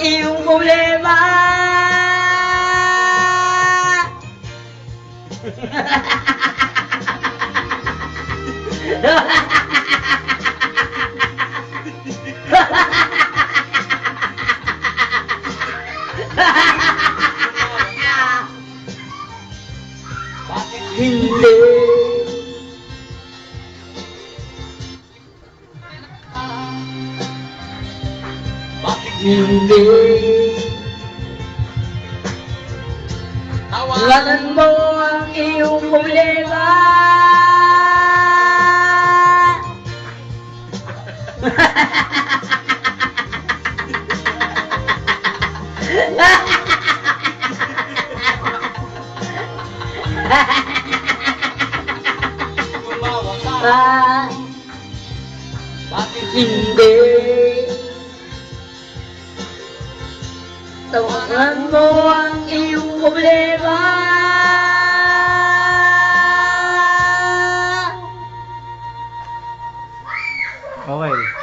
iyong problema. Bakit hindi? Tawanan mo ang iyong problema. Ah, Bakit? Hindi? Tawanan mo ang iyong problema Okay.